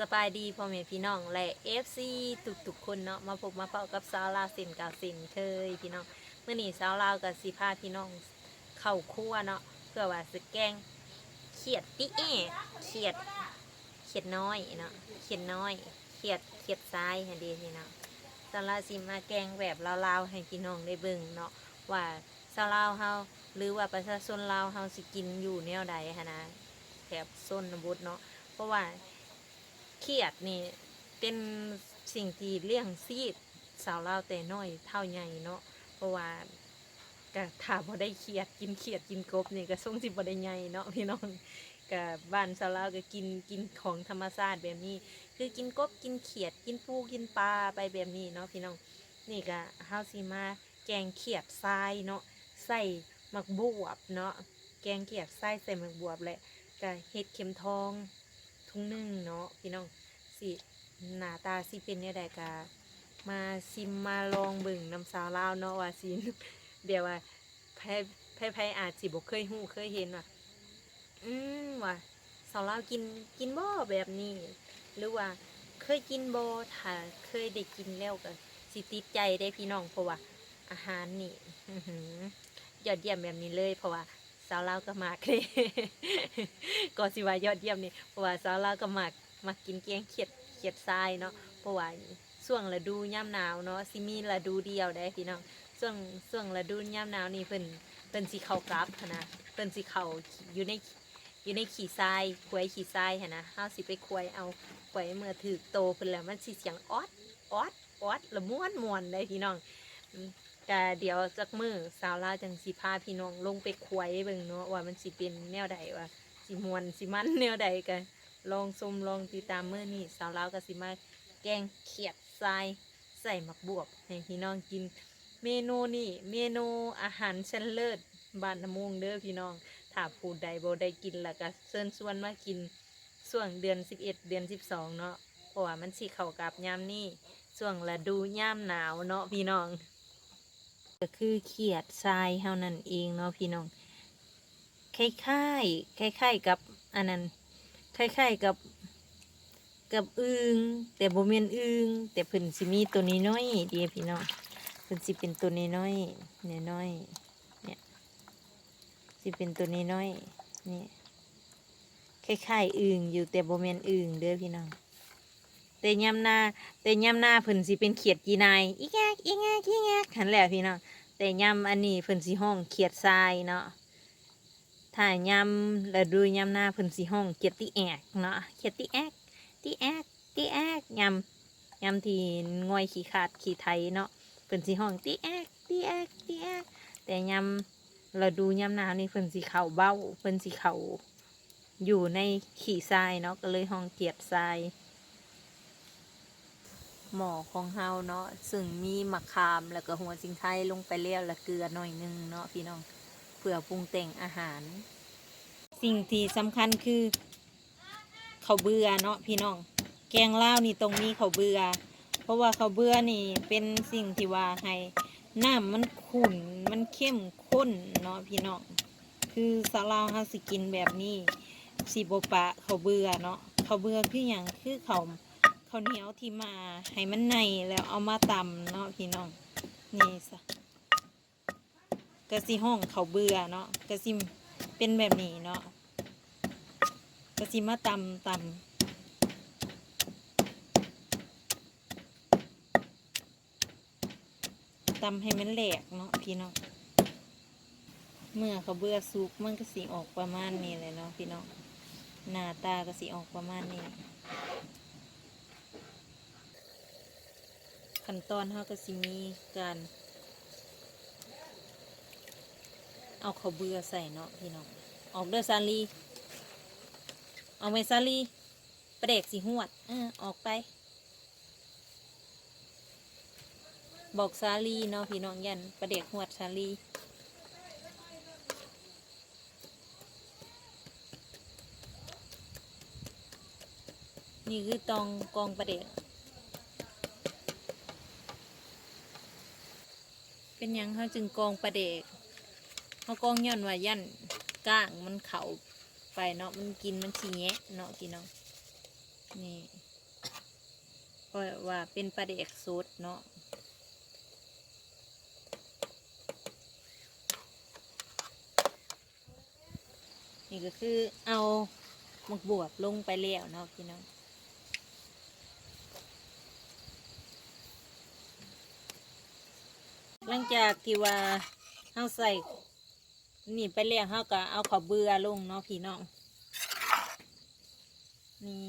สบายดีพ่อแม่พี่น้องและ FC ทุกๆคนเนาะมาพบมาเฝ้ากับสาวลาวสินกาสินเคยพี่น้องเมื่อนี้สาวลาวกับสีพาพี่น้องเข้าครัวเนาะเพื่อว่าสแกงเขียดติแอเขียดเขียดน้อยเนาะเขียดน้อยเขียดเขียดซ้ายให้ดีพี่น้องสาวลาวสิมาแกงแบบลาวๆให้พี่น้องได้เบิ่งเนาะว่าสาวลาวเฮาหรือว่าประชาชนลาวเฮาสิกินอยู่แนวใดหั้นะแถบโซนนบดเนาะเพราะว่า เครียดนี่เป็นสิ่งที่เลี้ยงซีดสาวเลาแต่น้อยเท่าใหญ่เนาะเพราะว่าก็ถ้าบ่ได้เครียดกินเครียดกินกบนี่ก็ส่งสิบ่ได้ใหญ่เนาะพี่น้องก็บ้านสาวเลาก็กินกินของธรรมชาติแบบนี้ คือกินกบกินเขียดกินปูกินปลาไปแบบนี้เนาะพี่น้องนี่ก็เฮาสิมาแกงเขียดทรายเนาะใส่หมักบวบเนาะแกงเขียดทรายใส่หมักบวบแหละก็เห็ดเข็มทอง ทุ่งหนึ่งเนาะพี่น้องสิหน้าตาสิเป็นเนี่ยใดกะมาซิมมาลองเบิ่งน้ำสาวลาวเนาะว่าสิเดี๋ยวว่าไพ่ไพ่ไพ่อาจสิบ่เคยหูเคยเห็นว่าอืมว่าสาวลาวกินกินบ่แบบนี้ หรือว่าเคยกินบ่ถ้าเคยได้กินแล้วก็สิติดใจได้พี่น้องเพราะว่าอาหารนี่ยอดเยี่ยมแบบนี้เลยเพราะว่าาวลาวก็มากเลยก็สิว่ายอดเยี่ยมนี่เพราะว่าสาวลาวก็มักมักกินแกงเขียดเขียดทรายเนาะเพราะว่าช่วงฤดูย่ำหนาวเนาะสิมีฤดูเดียวได้พี่น้องช่วงช่วงฤดูย่ำหนาวนี่เพิ่นเพิ่นสิเข้ากลับนะเพิ่นสิเข้าอยู่ในอยู่ในขี่ทรายควยขี่ทรายหั้นนะเฮาสิไปควยเอาควยเมื่อถือโตเพิ่นแล้วมันสิเสียงออดออดออดละม่วนม่วนได้พี่น้อง ก็เดี๋ยวจักมือสาวลาวจังสิพาพี่น้องลงไปควยเบิ่งเนาะว่ามันสิเป็นแนวใดว่าสิมวนสิมันแนวใดกันลองชมลองติดตามเมื่อนี้สาวลาวก็สิมาแกงเขียดทรายใส่หมักบวบให้พี่น้องกิน เมนูนี่เมนูอาหารชั้นเลิศบ้านน้ำมุงเด้อพี่น้องถ้าผู้ใดบ่ได้กินแล้วก็เชิญชวนมากินช่วงเดือน 11 เดือน 12 เนาะเพราะว่ามันสิเข้ากับยามนี้ช่วงฤดูยามหนาวเนาะพี่น้อง ก็คือเขียดทรายเท่านั้นเองเนาะพี่น้องคล้ายๆคล้ายๆกับอันนั้นคล้ายๆกับกับอึงแต่บ่แม่นอึงแต่เพิ่นสิมีตัวนี้น้อยเดียวพี่น้องเพิ่นสิเป็นตัวนี้น้อยๆน้อยเนี่ยสิเป็นตัวนี้น้อยนี่คล้ายๆอึงอยู่แต่บ่แม่นอึงเด้อพี่น้องแต่ยามหน้าแต่ยามหน้าเพิ่นสิเป็นเขียดกีนายอีแงกอีแงกอีแงกหันแหละพี่น้อง แต่ยามอันนี้เพิ่นสิห้องเขียดทรายเนาะถ้ายำแล้วดูยำหน้าเพิ่นสีห้องเกียรติแอกเนาะเกียรติแอกติแอกติแอกยำยำที่ง่อยขี้ขาดขี้ไทยเนาะเพิ่นสีห้องติแอกติแอกติแอกแต่ยำเราดูยำหน้านี่เพิ่นสีเข่าเบ้าเพิ่นสีเข่าอยู่ในขี้ทรายเนาะก็เลยห้องเกียรติทราย หมอของเฮาเนาะซึ่งมีมะขามแล้วก็หัวสิงไทยลงไปแล้วและเกลือหน่อยหนึงเนาะพี่น้องเพื่อปรุงแต่งอาหาร สิ่งที่สำคัญคือข้าวเบื่อเนาะพี่น้องแกงเล่านี่ตรงนี้ข้าวเบื่อเพราะว่าข้าวเบื่อนี่เป็นสิ่งที่ว่าให้น้ำมันขุ่นมันเข้มข้นเนาะพี่น้องคือสาวลาวเฮาสิกินแบบนี้สิบปะข้าวเบื่อเนาะข้าวเบื่อคืออย่างคือข้าว ข้าวเหนียวที่มาให้มันในแล้วเอามาตำเนาะพี่น้องนี่ซะกะสิห้องเขาเบื่อเนาะกะสิมเป็นแบบนี้เนาะกะสิมาตำตำตำให้มันแหลกเนาะพี่น้อง เมื่อเขาเบื่อซุปมันก็สิออกประมาณนี้เลยเนาะพี่น้อง หน้าตาก็สิออกประมาณนี้ ขั้นตอนเขาก็สิมีการ เอาข้าวเบื่อใส่เนาะพี่น้อง ออกเด้อซาลี เอาไหมซาลีประเด็กสีหวดเออออกไป บอกซาลีเนาะพี่น้องยันประเด็กหวดซาลีนี่คือตองกองประเด็ก เป็นยังเขาจึงกองประเด็กเขากองย้อนว่ายันก้างมันเข่าไปเนาะมันกินมันชีแงะเนาะพี่น้องนี่ก็ว่าเป็นปลาเด็กสดเนาะนี่ก็คือเอาหมกบวบลงไปแล้วเนาะพี่น้อง ลังจากที่ว่าเฮาใส่นี่ไปแล้วเฮาก็เอาข้าวเบื่อลงเนาะพี่น้องนี่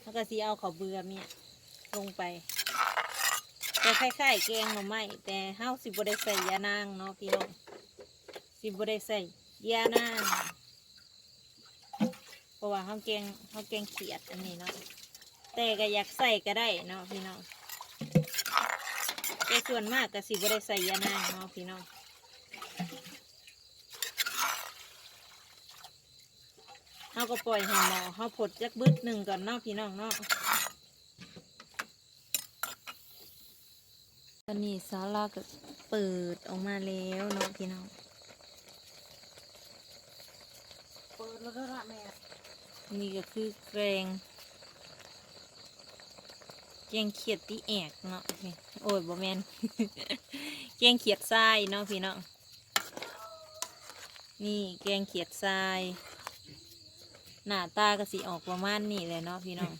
เฮาก็สิเอาข้าวเบื่อเนี่ยลงไปแต่คล้ายๆแกงหน่อไม้แต่เฮาสิบ่ได้ใส่ยานางเนาะพี่น้องสิบ่ได้ใส่ยานางเพราะว่าเฮาแกงเฮาแกงเขียดอันนี้เนาะแต่ก็อยากใส่ก็ได้เนาะพี่น้อง แต่ส่วนมากก็สิบ่ได้ใส่ยานางเนาะพี่น้องเฮาก็ปล่อยให้หมอเฮาผดจักบึดหนึ่งก่อนเนาะพี่น้องเนาะตอนนี้ซาลาก็เปิดออกมาแล้วเนาะพี่น้อง เปิดแล้วก็ละแม่ นี่ก็คือแกง แกงเขียดตีแอกเนาะโอ้ยบ่แมนแกงเขียดทรายเนาะพี่น้องนี่แกงเขียดทรายหน้าตาก็สิออกประมาณนี้เลยเนาะพี่น้อง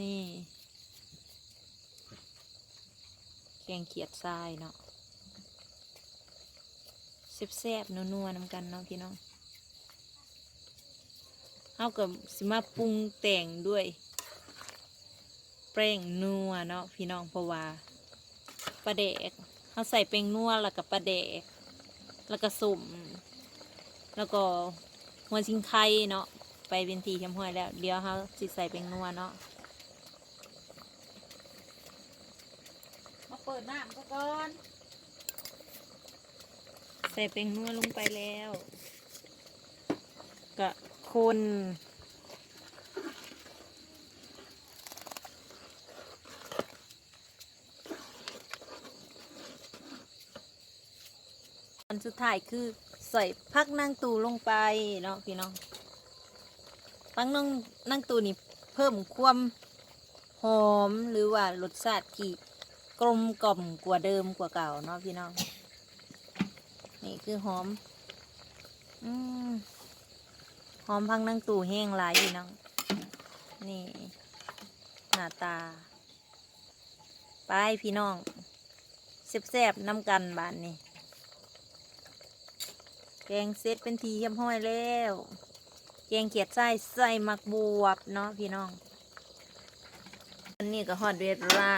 นี่แกงเขียดทรายเนาะแซ่บๆนัวๆน้ำกันเนาะพี่น้องเฮากับสิมาปรุงแต่งด้วย แป้งนัวเนาะพี่น้องเพราะว่าปลาแดกเฮาใส่แป้งนัวแล้วก็ปลาแดกแล้วก็สุ่ม แล้วก็หัวชิงไข่เนาะไปเป็นทีเข้มห้อยแล้วเดี๋ยวเฮาสิใส่แป้งนัวเนาะมาเปิดน้ำก็ก่อนใส่แป้งนัวลงไปแล้ว ก็คน สุดท้ายคือใส่พักนั่งตูลงไปเนาะพี่น้องพักนั่งนั่งตูนี่เพิ่มความหอมหรือว่ารสชาติที่กลมกล่อมกว่าเดิมกว่าเก่าเนาะพี่น้อง นี่คือหอมอืมหอมพังนั่งตูแห้งหลายพี่น้อง นี่ หน้าตา ไปพี่น้องแซ่บๆน้ำกันบานนี่ แกงเซตเป็นทีเยี่ยมห้อยแล้ว แกงเขียดไส้ใส่หมักบวบเนาะพี่น้อง อันนี้ก็ฮอดเวลา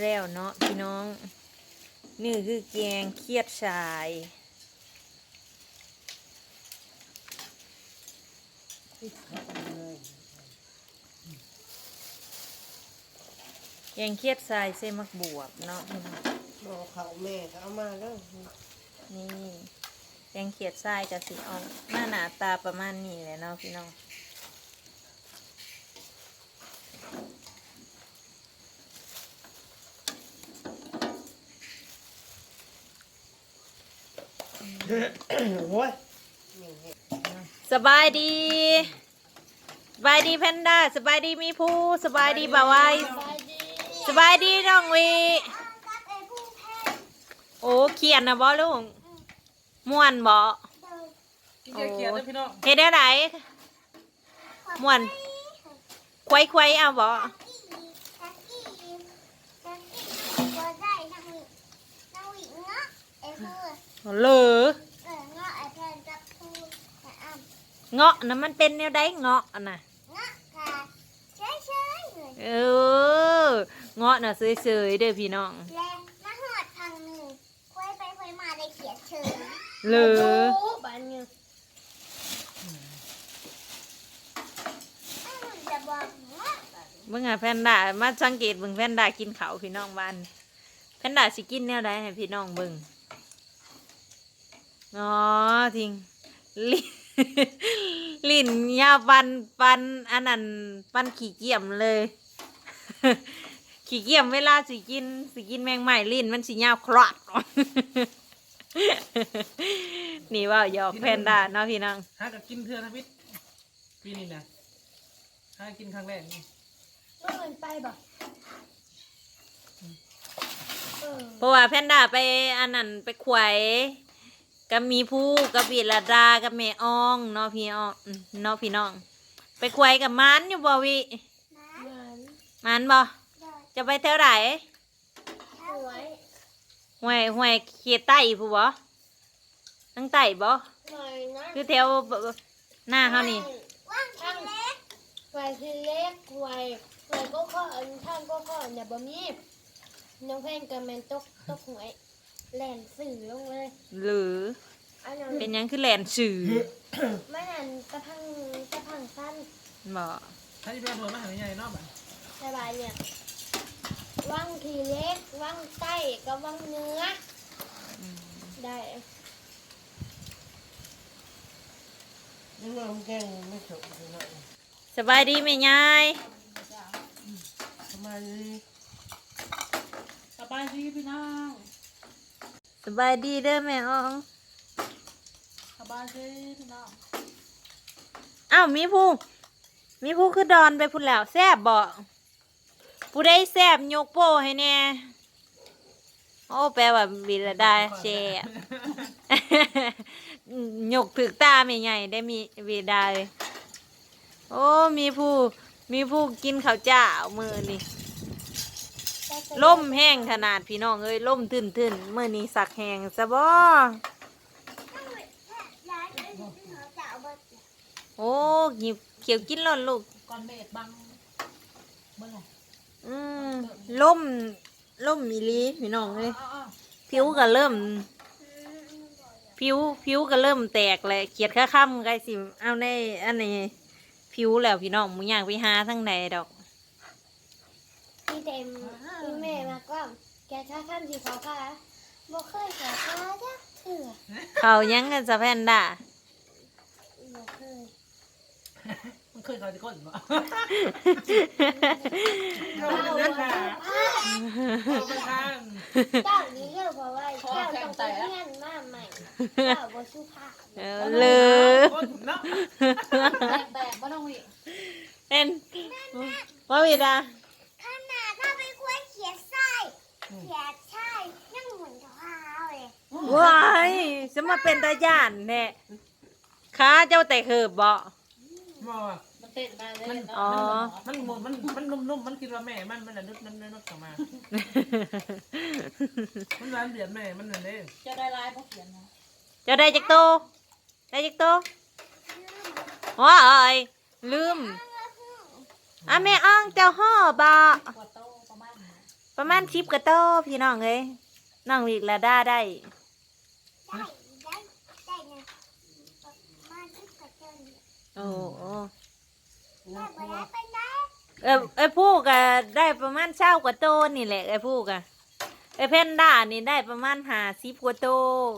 แล้วเนาะพี่น้อง นี่คือแกงเขียดชายแกงเขียดทรายใส่หมักบวบเนาะพี่น้องบอกเขาแม่ก็เอามาแล้ว นี่แกงเขียดทรายกับสีออกหน้าหนาตาประมาณนี้แหละเนาะพี่น้องโอ้ยสบายดี สบายดีแพนด้าสบายดีมีผู้สบายดีบ่าวไว้สบายดีน้องวีโอ้เขียนนะบ่ลุง ม่วนบ่กินยาเกียรติพี่น้องเฮ็ดได้ไหนม่วนควยควยๆเอาบ่เหลือเงาะนะมันเป็นแนวใดเงาะอะน่ะเออเงาะน่ะเฉยๆเด้อพี่น้องเหลือ บ้านเนี่ยเบิ่งหาแพนด้ามาสังเกตเบิ่งแพนด้ากินข้าวพี่น้องบ้านแพนด้าสิกินแนวใดให้พี่น้องเบิ่งอ๋อทิ้งลิ้น ลิ้นยาวปันปันอันนั้นปันขี้เกียมเลย ขี้เกียมเวลาสิกินสิกินแมงใหม่ลิ้นมันสิยาวคลอด นี่ว่าหยอกแพนด้าเนาะพี่น้องหากับกินเถื่อนนะพี่ปีนี้นะถ้ากินครั้งแรกนี่เมื่อมันไปบอกเออเพราะว่าแพนด้าไปอันนั้นไปขวายกับมีผู้กับวีรดากับแม่อองเนาะพี่อ้องอืมเนาะพี่น้อง ไปขวายกับมันอยู่บ่วิมันมันบ่จะไปเท่าไหร่ สวย ห่วยห่วยเขียดไต่ผู้บ่ทั้งไต่บ่หน่อยนะคือแถวหน้าเฮานี่ว่างทีเล็กไฟทีเล็กไฟไฟก็ข้ออันท่านก็ข้ออย่าบ่มีน้องแพงกับแมนตกตกหวยแหลนสื่อลงเลยหรืออันนั้นเป็นหยังคือแลนสื่อไม่นั่นกระพังกระพังสั้นบ่ถ้าจะไปอำเภอมหาวิทยาลัยเนอกบ้านสบายเนี่ย ว่างทีเล็กว่างใต้กับว่างเนื้ออืมได้ยังว่ามันแกงไม่จบเลยนะสบายดีไหมยายทำไมสบายดีพี่น้องสบายดีเด้อแม่อองสบายดีพี่น้องอ้าวมีผู้มีผู้คือดอนไปพุ่นแล้วแซบบ่ ผู้ได้แซบยกโป้ให้แน่โอ้แปลว่าบิรดาแซ่ยกถึกตาไม่ใหญ่ได้มีบิรดาเลยโอ้มีผู้มีผู้กินข้าวเจ้ามือนี่ล่มแห้งขนาดพี่น้องเอ้ยล่มทื่นทื่นๆมือนี้สักแห้งซะบ่โอ้หยิบเขียวกินร้อนลูกก่อนเมฆบังเมื่อไหร่ อืมล่มล่มอีหลีพี่น้องเลยผิวก็เริ่ม ผิวผิวก็เริ่มแตกเลยเขียดข้าค่ำใกล้สิเอาในอันนี้ผิวแล้วพี่น้องมึงอยากไปหาทั้งใดดอกพี่เต็มพี่แม่มาก็แกช้าท่านสีขาวค่ะบ่เคยขาวค่ะจ้ะเถื่อเขายังกันจะแพนด้าบ่เคย มันเคยเขาจะก้นปะเจ้าเอาบ่ไปสุทาภานพเอาไปทานเจ้านี้เรียกว่าว่าเจ้าต้องไปเรียนมาใหม่เจ้าบ่สุภาพเออเลยก้นเนาะแตกบ่ต้องวิเป็นว่าวีดาขนาดถ้าไปควยเขียดไส้เขียดไส้ยังเหมือนกับข้าวเลยว้ายจะมาเป็นตาย่านแน่ขาเจ้าแต่เหิบบ่หมอมันเต้นมาเลยมันเนาะอ๋อ มันหมดมันมันนุ่มๆมันกินว่าแม่มันมันน่ะนึกนึกนึกนึกออกมามันร้านเดือดแม่มันนั่นเด้เจะได้ลายเพราะเขียนนะเจ้าได้จักโตได้จักโตว้ายลืมอะแม่อ้องเจ้าห่อบะกว่าโตประมาณนี้ประมาณชิปกระโตพี่น้องเอ้ยน้องวิกละด้าได้ได้ได้ได้ไงมาที่กระเจินโอ้โอ้แม่บ่ได้ เป็นได้เออไอ้ผู้ก็ได้ประมาณเช้ากว่าโตนี่แหละไอ้ผู้ก็ไอ้เพนด้านี่ได้ประมาณหาสิบกว่าโต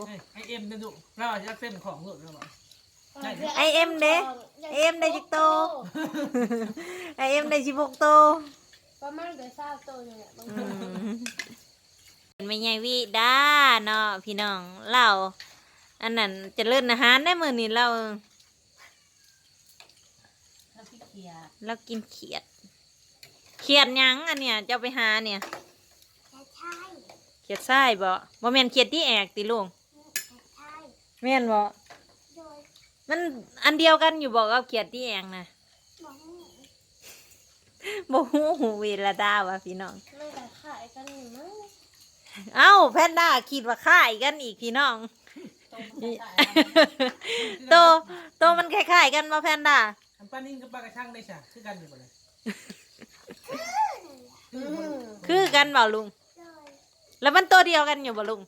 เอ้ยไอเอ็มเด้อดุเราอาจจะเส้นของหลุดแล้วบอกไอเอ็มเด้ไอเอ็มได้จักโตไอเอ็มได้สิบหกโตประมาณเดือนเศร้าโตเนี่ยแหละบางอืทีมเป็นไม่ใหญ่วิด้าเนาะพี่น้องเราอันนั้นเจะเลิ่นอาหารได้มือนี้เรา แล้วพี่ เขียเรากินเขียด เขียดหยังอันเนี้ยจะเอาไปหาเนี่ยแต่ใช่เขียดไส้บ่บ่แม่นเขียดที่แอกติลุงแต่ใช่แม่นบ่โดยมันอันเดียวกันอยู่บอกกับเขียดที่แอกนะหมองบ่ฮู้เวลาดาวะพี่น้องมันก็ขายกันอยู่มั้งเอ้าแพนด้าคิดว่าค่ายกันอีกพี่น้องโตมันใส่โตโตมันคล้ายๆกันมาแพนด้า อันป้านิ่งกับปลากระชังได้ฉะคือกันอยู่บ่เลยอืมคือกันเปล่าลุงโดยแล้วมันตัวเดียวกันอยู่บ่ลุง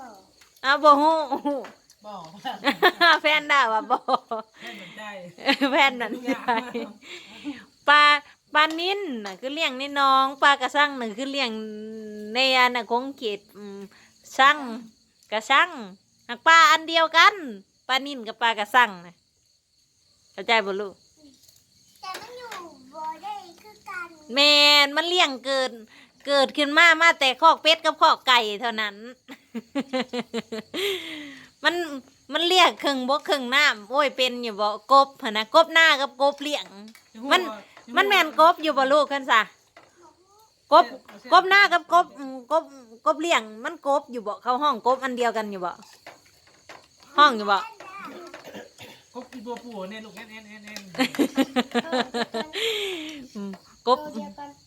บอกอ้าวบ่ฮู้บอกแพนด้าว่าบ่ให้เหมือนได้แพนนั่นได้ปลาปลานิ่นน่ะคือเลี้ยงในหน้องปลากระสังน่ะคือเลี้ยงในอันน่ะของเขตอืมสังกระสังหักปลาอันเดียวกันปลานิ่นกับปลากระสังน่ะ เข้าใจบ่ลูกแต่มันอยู่บ่ได้คือกันแมนมันเลี้ยงเกิดเกิดขึ้นมามาแต่คอกเป็ดกับคอกไก่เท่านั้น มันมันเรียกครึ่งบกครึ่งน้ำโอ้ยเป็นอยู่บ่กบหั่นนะกบหน้ากับกบเลี้ยง มันมันแม่นกบอยู่บ่ลูกคันซะกบกบหน้ากับกบอืมกบกบเลี้ยง มันกบอยู่บ่เขาห้องกบอันเดียวกันอยู่บ่ห้องอยู่บ่ กบกินตัวปู่เนี่ยลูกแอนแอนแอนแอนอืมกบตัวเดียวกัน